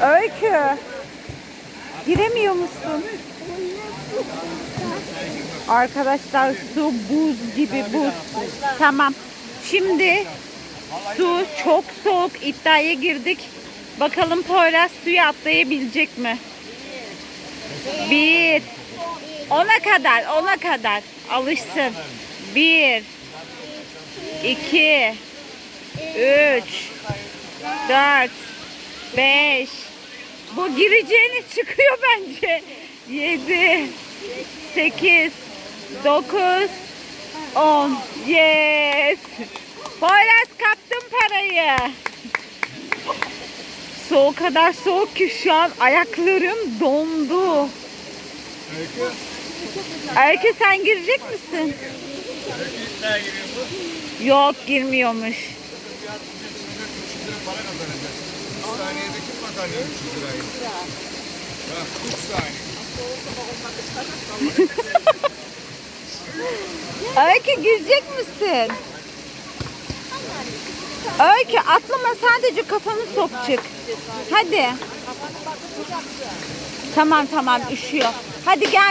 Öykü. Giremiyor musun? Arkadaşlar su buz gibi buz. Tamam. Şimdi su çok soğuk iddiaya girdik. Bakalım Poyraz suya atlayabilecek mi? Bir. Ona kadar, ona kadar. Alışsın. Bir. iki, Üç. Dört. Beş. Bu gireceğini çıkıyor bence. Yedi. Sekiz. Dokuz. On. Yes. Poyraz kaptın parayı. O kadar soğuk ki şu an ayaklarım dondu. Öykü sen girecek misin? Yok girmiyormuş. 300 lira para kazanacak. 3 saniyede kim kazanıyor 300 lirayı? Ha, 3 saniye. Öykü girecek misin? Öykü atlama sadece kafanı sok. Hadi. Tamam tamam üşüyor. Hadi gel